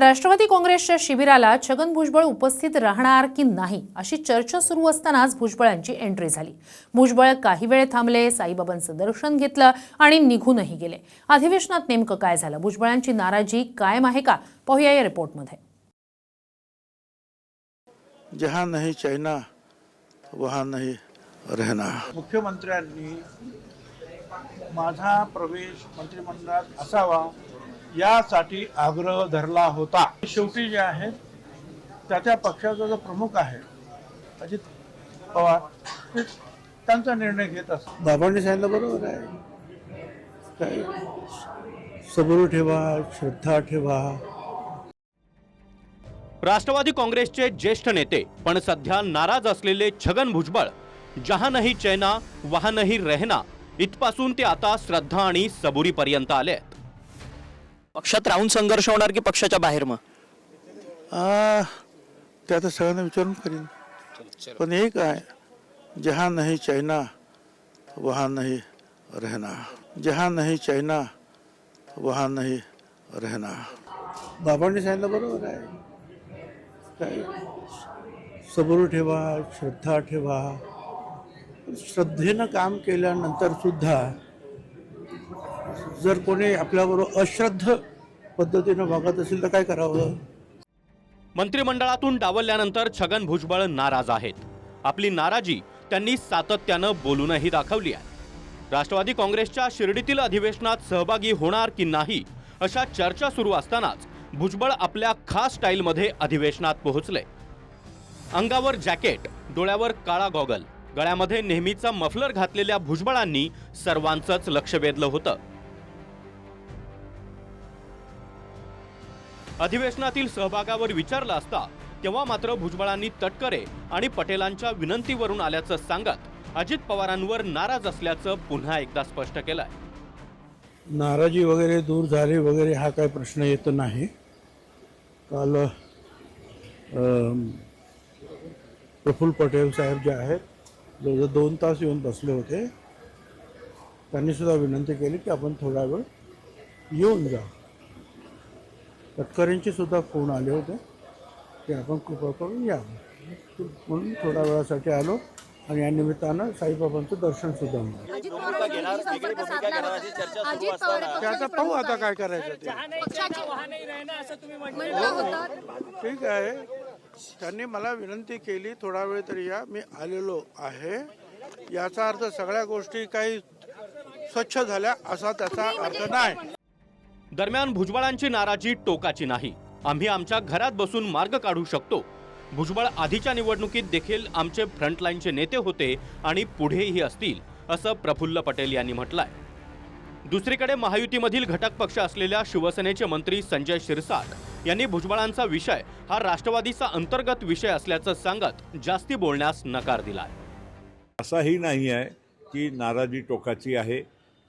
राष्ट्रवादी काँग्रेसच्या शिबिराला छगन भुजबळ उपस्थित राहणार की नाही अशी चर्चा सुरू असतानाच भुजबळांची एंट्री झाली. भुजबळ काही वेळ थांबले साईबाबांचं दर्शन घेतलं आणि निघूनही गेले. अधिवेशनात नेमकं काय झालं? भुजबळांची नाराजी कायम आहे का? पाहूया या रिपोर्टमध्ये. जहाँ नहीं चाहना वहाँ नहीं रहना. मुख्यमंत्र्यांनी माझा प्रवेश मंत्रिमंडळात असावा यासाठी आग्रह धरला होता. शेवटी जे आहेत त्या त्या पक्षाचा जो प्रमुख आहे अजित पवार त्यांचा निर्णय घेत असतात बाबांनी सांगितलं बरोबर आहे. काय? सबूर ठेवा श्रद्धा ठेवा. राष्ट्रवादी काँग्रेसचे ज्येष्ठ नेते पण सध्या नाराज असलेले छगन भुजबळ जहा नाही चैना वहा नाही रहना इथपासून ते आता श्रद्धा आणि सबुरीपर्यंत आले. पक्षात राहून संघर्ष होणार की पक्षाच्या बाहेर मग? आ, ते आता सगळ्यांना विचारून करीन. पण एक आहे जहा नाही चायना वहा नाही रहना. जहा नाही चायना वहा नाही रहना. बाबांनी सांगितलं बरोबर आहे. काय? सबूर ठेवा श्रद्धा ठेवा. श्रद्धेनं काम केल्यानंतर सुद्धा जर कोणी आपल्याबरोबर अश्रद्ध पद्धतीनं वागत असेल तर काय करावं? मंत्रिमंडळातून डावलल्यानंतर छगन भुजबळ नाराज आहेत. आपली नाराजी त्यांनी सातत्यानं बोलूनही दाखवली आहे. राष्ट्रवादी काँग्रेसच्या शिर्डीतील अधिवेशनात सहभागी होणार की नाही अशा चर्चा सुरू असतानाच भुजबळ आपल्या खास स्टाईलमध्ये अधिवेशनात पोहोचले. अंगावर जॅकेट डोळ्यावर काळा गॉगल गळ्यामध्ये नेहमीचा मफलर घातलेल्या भुजबळांनी सर्वांचंच लक्ष वेधलं होतं. अधिवेशनातील सहभागावर विचारलं असता तेव्हा मात्र भुजबळांनी तटकरे आणि पटेलांच्या विनंतीवरून आल्याचं सांगत अजित पवारांवर नाराज असल्याचं पुन्हा एकदा स्पष्ट केलंय. नाराजी वगैरे दूर झाली वगैरे हा काही प्रश्न येत नाही. काल प्रफुल्ल पटेल साहेब जे आहेत जवळजवळ दोन तास येऊन बसले होते. त्यांनी सुद्धा विनंती केली की आपण थोडा वेळ येऊन जा. तटकरेंचे सुद्धा फोन आले होते. की आपण कृपा करून या. म्हणून थोड्या वेळासाठी आलो आणि या निमित्तानं साईबाबांचं दर्शन सुद्धा आता पाहू आता काय करायचं होतं. ठीक आहे. त्यांनी मला विनंती केली थोडा वेळ तरी या. मी आलेलो आहे. याचा अर्थ सगळ्या गोष्टी काही स्वच्छ झाल्या असा त्याचा अर्थ नाही. दरम्यान भुजबळांची नाराजी टोकाची नाही. आम्ही आमच्या घरात बसून मार्ग काढू शकतो. भुजबळ आधीच्या निवडणुकीत देखील आमचे फ्रंटलाईनचे नेते होते आणि पुढेही असतील असं प्रफुल्ल पटेल यांनी म्हटलंय. दुसरीकडे महायुतीमधील घटक पक्ष असलेल्या शिवसेनेचे मंत्री संजय शिरसाट यांनी भुजबळांचा विषय हा राष्ट्रवादीचा अंतर्गत विषय असल्याचं सांगत जास्ती बोलण्यास नकार दिलाय. असाही नाही आहे की नाराजी टोकाची आहे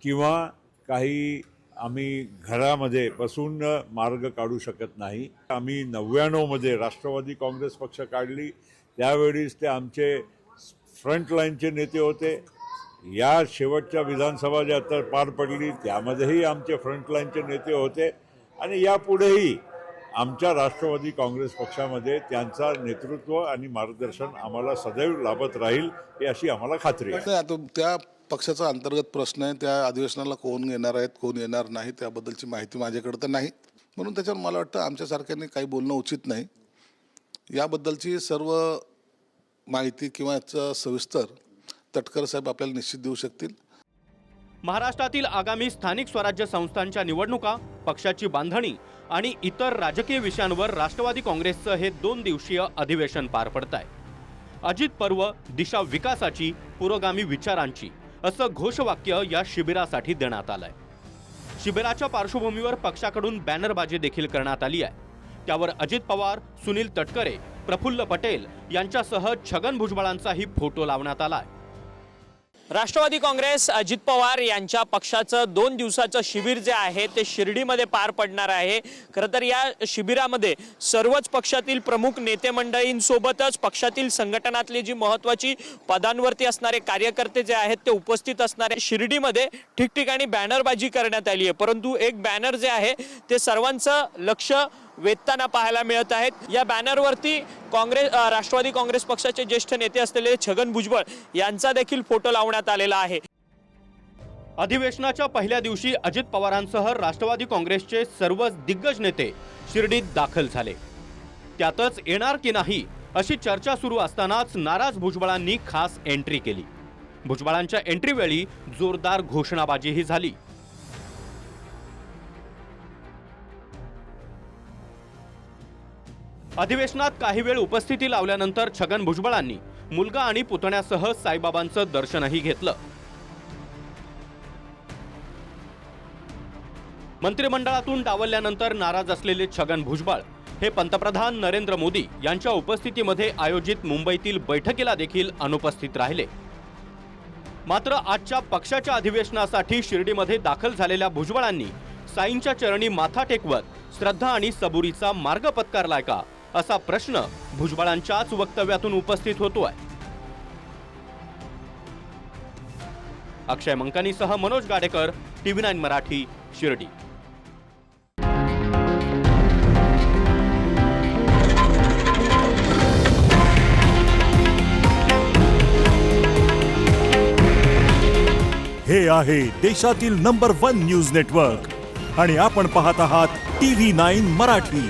किंवा काही आम्ही घरामध्ये बसून मार्ग काढू शकत नाही. आम्ही नव्याण्णवमध्ये राष्ट्रवादी काँग्रेस पक्ष काढली. त्यावेळीच ते आमचे फ्रंटलाईनचे नेते होते. या शेवटच्या विधानसभा ज्या तर पार पडली त्यामध्येही आमचे फ्रंटलाईनचे नेते होते. आणि यापुढेही आमच्या राष्ट्रवादी काँग्रेस पक्षामध्ये त्यांचा नेतृत्व आणि मार्गदर्शन आम्हाला सदैव लाभत राहील ही अशी आम्हाला खात्री आहे. त्या पक्षाचा अंतर्गत प्रश्न आहे त्या अधिवेशनाला कोण येणार आहेत कोण येणार नाही त्याबद्दलची माहिती माझ्याकडे तर नाही. म्हणून त्याच्यावर मला वाटतं आमच्यासारख्यांनी काही बोलणं उचित नाही. याबद्दलची सर्व माहिती किंवा याचं सविस्तर तटकर साहेब आपल्याला निश्चित देऊ शकतील. महाराष्ट्रातील आगामी स्थानिक स्वराज्य संस्थांच्या निवडणुका पक्षाची बांधणी आणि इतर राजकीय विषयांवर राष्ट्रवादी काँग्रेसचं हे दोन दिवसीय अधिवेशन पार पडत आहे अजित पर्व दिशा विकासाची पुरोगामी विचारांची. असं घोषवाक्य या शिबिरासाठी देण्यात आलंय. शिबिराच्या पार्श्वभूमीवर पक्षाकडून बॅनरबाजी देखील करण्यात आली आहे. त्यावर अजित पवार सुनील तटकरे प्रफुल्ल पटेल यांच्यासह छगन भुजबळांचाही फोटो लावण्यात आलाय. राष्ट्रवादी काँग्रेस अजित पवार यांच्या पक्षाचं दोन दिवसाचं शिबिर जे आहे ते शिर्डीमध्ये पार पडणार आहे. खरं तर या शिबिरामध्ये सर्वच पक्षातील प्रमुख नेते मंडळींसोबतच पक्षातील संघटनातली जी महत्त्वाची पदांवरती असणारे कार्यकर्ते जे आहेत ते उपस्थित असणारे शिर्डीमध्ये ठिकठिकाणी बॅनरबाजी करण्यात आली आहे. परंतु एक बॅनर जे आहे ते सर्वांचं लक्ष वेधताना पाहायला मिळत आहेत. या बॅनरवरती काँग्रेस राष्ट्रवादी काँग्रेस पक्षाचे ज्येष्ठ नेते असलेले छगन भुजबळ यांचा देखील फोटो लावण्यात आलेला आहे. अधिवेशनाच्या पहिल्या दिवशी अजित पवारांसह राष्ट्रवादी काँग्रेसचे सर्व दिग्गज नेते शिर्डीत दाखल झाले. त्यातच येणार की नाही अशी चर्चा सुरू असतानाच नाराज भुजबळांनी खास एंट्री केली. भुजबळांच्या एंट्रीवेळी जोरदार घोषणाबाजीही झाली. अधिवेशनात काही वेळ उपस्थिती लावल्यानंतर छगन भुजबळांनी मुलगा आणि पुतण्यासह साईबाबांचं दर्शनही घेतलं. मंत्रिमंडळातून डावलल्यानंतर नाराज असलेले छगन भुजबळ हे पंतप्रधान नरेंद्र मोदी यांच्या उपस्थितीमध्ये आयोजित मुंबईतील बैठकीला देखील अनुपस्थित राहिले. मात्र आजच्या पक्षाच्या अधिवेशनासाठी शिर्डीमध्ये दाखल झालेल्या भुजबळांनी साईंच्या चरणी माथा टेकवत श्रद्धा आणि सबुरीचा मार्ग पत्कारलाय का? असा प्रश्न भुजबळांच्याच वक्तव्यातून उपस्थित होतोय. अक्षय मंकानीसह मनोज गाडेकर टीव्ही नाईन मराठी शिर्डी. हे आहे देशातील नंबर वन न्यूज नेटवर्क. आणि आपण पाहत आहात टी व्ही नाईन मराठी.